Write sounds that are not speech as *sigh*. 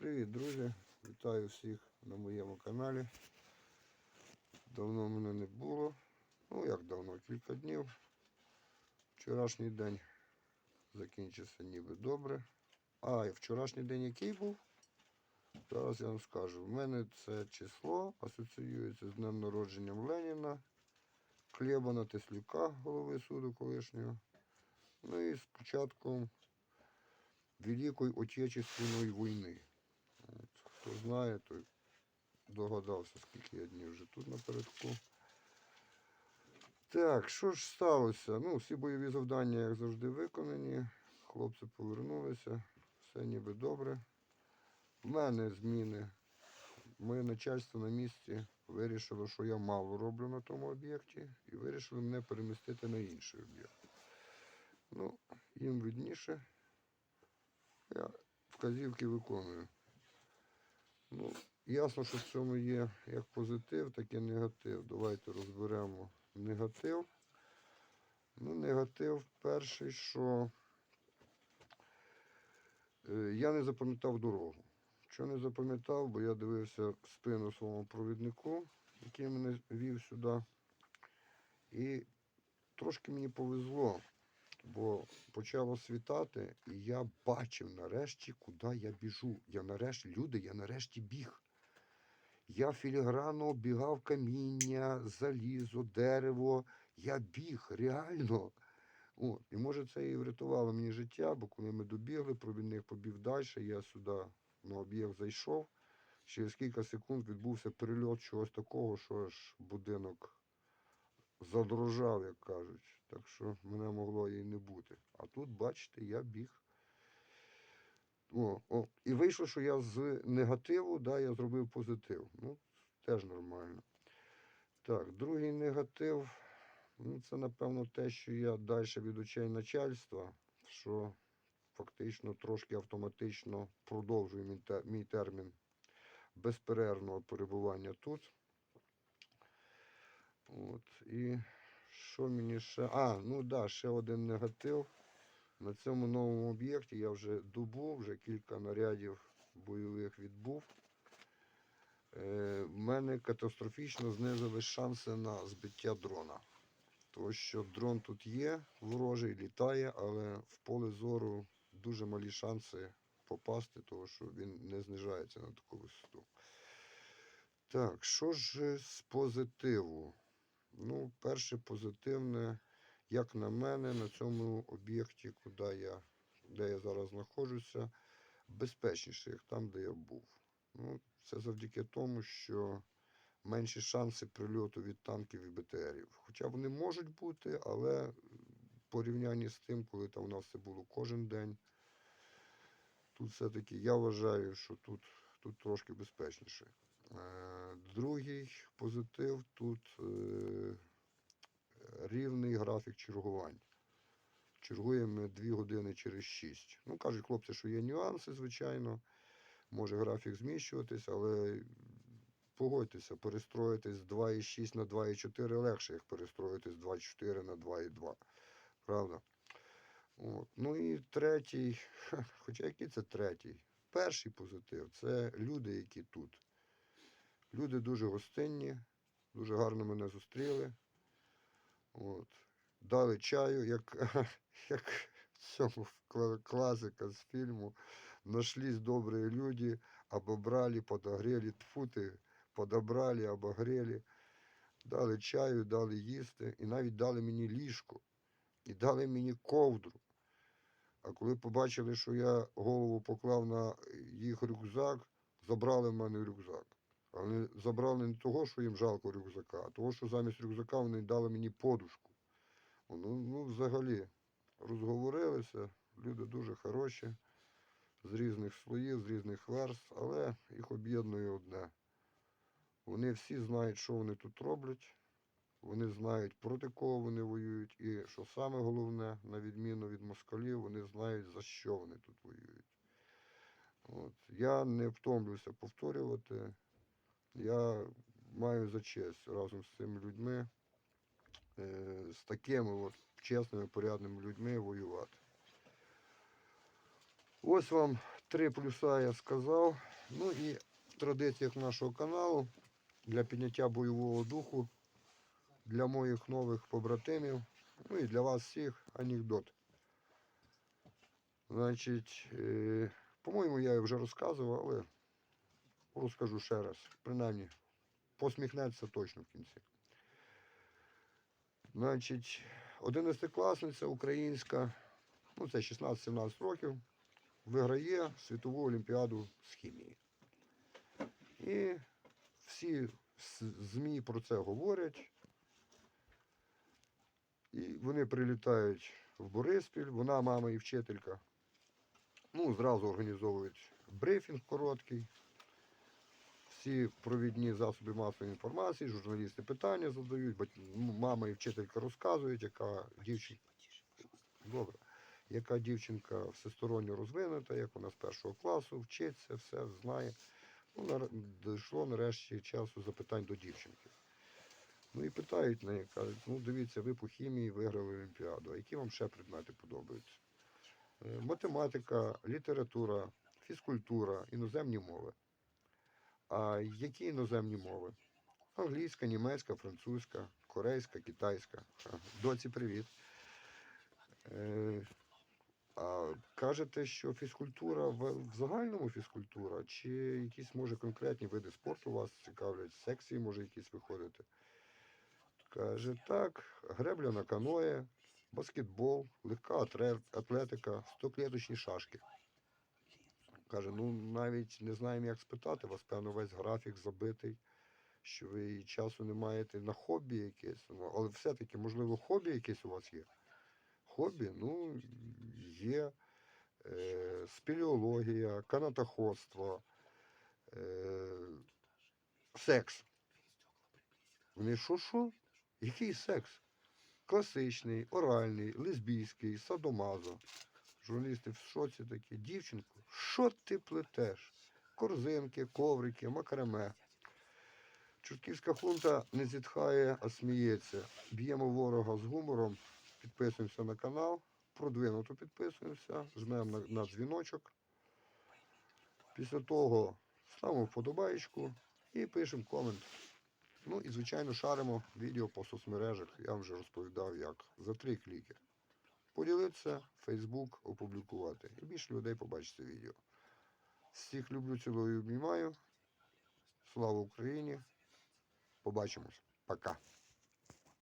Привіт, друзі! Вітаю всіх на моєму каналі. Давно мене не було. Ну як давно, кілька днів. Вчорашній день закінчився ніби добре. А, і вчорашній день який був? Зараз я вам скажу. У мене це число асоціюється з днем народженням Леніна, Клебана Теслюка, голови суду колишнього. Ну і з початком Великої Отечественної війни. Хто знає, той догадався, скільки я днів вже тут напередку. Так, що ж сталося? Ну, всі бойові завдання, як завжди, виконані. Хлопці повернулися, все ніби добре. В мене зміни. Моє начальство на місці вирішило, що я мало роблю на тому об'єкті, і вирішили мене перемістити на інший об'єкт. Ну, їм видніше. Я вказівки виконую. Ну, ясно, що в цьому є як позитив, так і негатив. Давайте розберемо негатив. Ну, негатив перший, що е, я не запам'ятав дорогу. Що не запам'ятав, бо я дивився спину своєму провіднику, який мене вів сюди. І трошки мені повезло, бо почало світати, і я бачив нарешті, куди я біжу. Я нарешті, люди, я нарешті біг. Я філігранно оббігав каміння, залізо, дерево. Я біг, реально. От. І може це і врятувало мені життя, бо коли ми добігли, провідник побіг далі, я сюди на об'єкт зайшов. Через кілька секунд відбувся перельот чогось такого, що аж будинок задрожав, як кажуть. Так що мене могло і не бути. А тут, бачите, я біг. О, о. І вийшло, що я з негативу, да, я зробив позитив. Ну, теж нормально. Так, другий негатив. Ну, це, напевно, те, що я далі від очей начальства, що фактично трошки автоматично продовжую мій термін безперервного перебування тут. От, і що мені ще. А, ну да, ще один негатив. На цьому новому об'єкті я вже добув, вже кілька нарядів бойових відбув. Е, в мене катастрофічно знизились шанси на збиття дрона. Тому що дрон тут є, ворожий, літає, але в поле зору дуже малі шанси попасти, тому що він не знижається на таку висоту. Так, що ж з позитиву? Ну, перше позитивне, як на мене, на цьому об'єкті, куди я, де я зараз знаходжуся, безпечніше, як там, де я був. Ну, це завдяки тому, що менші шанси прильоту від танків і БТРів. Хоча вони можуть бути, але в порівнянні з тим, коли там у нас це було кожен день, тут все-таки я вважаю, що тут, тут трошки безпечніше. Е, Другий позитив тут е, рівний графік чергувань. Чергуємо 2 години через 6. Ну, кажуть хлопці, що є нюанси, звичайно. Може графік зміщуватись, але погодьтеся, перестроїтись з 2,6 на 2,4 легше, як перестроїтись з 2,4 на 2,2. Правда? От. Ну і третій, *laughs* хоча який це третій? Перший позитив це люди, які тут. Люди дуже гостинні, дуже гарно мене зустріли. От. Дали чаю, як, *laughs* як в цьому класика з фільму. Нашлись добрые люди, обобрали, подогрели, тьфу ти, подобрали, обогрели. Дали чаю, дали їсти, і навіть дали мені ліжко, і дали мені ковдру. А коли побачили, що я голову поклав на їх рюкзак, забрали в мене рюкзак. А вони забрали не того, що їм жалко рюкзака, а того, що замість рюкзака вони дали мені подушку. Ну, ну взагалі, розговорилися, люди дуже хороші, з різних слоїв, з різних верств, але їх об'єднує одне. Вони всі знають, що вони тут роблять, вони знають, проти кого вони воюють, і що саме головне, на відміну від москалів, вони знають, за що вони тут воюють. От. Я не втомлююся повторювати. Я маю за честь разом з цими людьми, е, з такими от чесними, порядними людьми воювати. Ось вам Три плюса я сказав. Ну і в традиціях нашого каналу для підняття бойового духу для моїх нових побратимів, ну і для вас всіх анекдот. Значить, е, по-моєму, я вже розказував, але розкажу ще раз. Принаймні, посміхнеться точно в кінці. Значить, 11-класниця українська, ну це 16-17 років, виграє світову олімпіаду з хімії. І всі ЗМІ про це говорять. І вони прилітають в Бориспіль, вона мама і вчителька. Ну, зразу організовують брифінг короткий. Всі провідні засоби масової інформації, журналісти питання задають, мама і вчителька розказують, яка дівчинка. Добре. Яка дівчинка всесторонньо розвинута, як вона з першого класу вчиться, все знає. Ну, дійшло нарешті часу запитань до дівчинки. Ну і питають неї, кажуть, ну дивіться, ви по хімії виграли Олімпіаду, а які вам ще предмети подобаються? Е, Математика, література, фізкультура, іноземні мови. А які іноземні мови? Англійська, німецька, французька, корейська, китайська. Доці, привіт. Е, а кажете, що фізкультура в, в загальному фізкультура, чи якісь, може, конкретні види спорту вас цікавлять, секції, може, якісь виходити? Каже, так, гребля на каное, баскетбол, легка атлетика, стоклеточні шашки. Каже, ну навіть не знаємо, як спитати, у вас, певно, весь графік забитий, що ви і часу не маєте на хобі якесь. Ну, але все-таки, можливо, хобі якесь у вас є. Хобі, ну, є е, спелеологія, канатоходство, е, секс. Вони що що? Який секс? Класичний, оральний, лесбійський, садомазо. Журналісти в шоці такі. Дівчинку, що ти плетеш? Корзинки, коврики, макраме. Чортківська хунта не зітхає, а сміється. Б'ємо ворога з гумором, підписуємося на канал, продвинуто підписуємося, жмемо на, на дзвіночок. Після того ставимо вподобаєчку і пишемо комент. Ну і, звичайно, шаримо відео по соцмережах. Я вам вже розповідав, як за три кліки. Поділитися, Фейсбук, опублікувати. І більше людей побачить це відео. Всіх люблю, цілую, обіймаю. Слава Україні! Побачимось. Пока.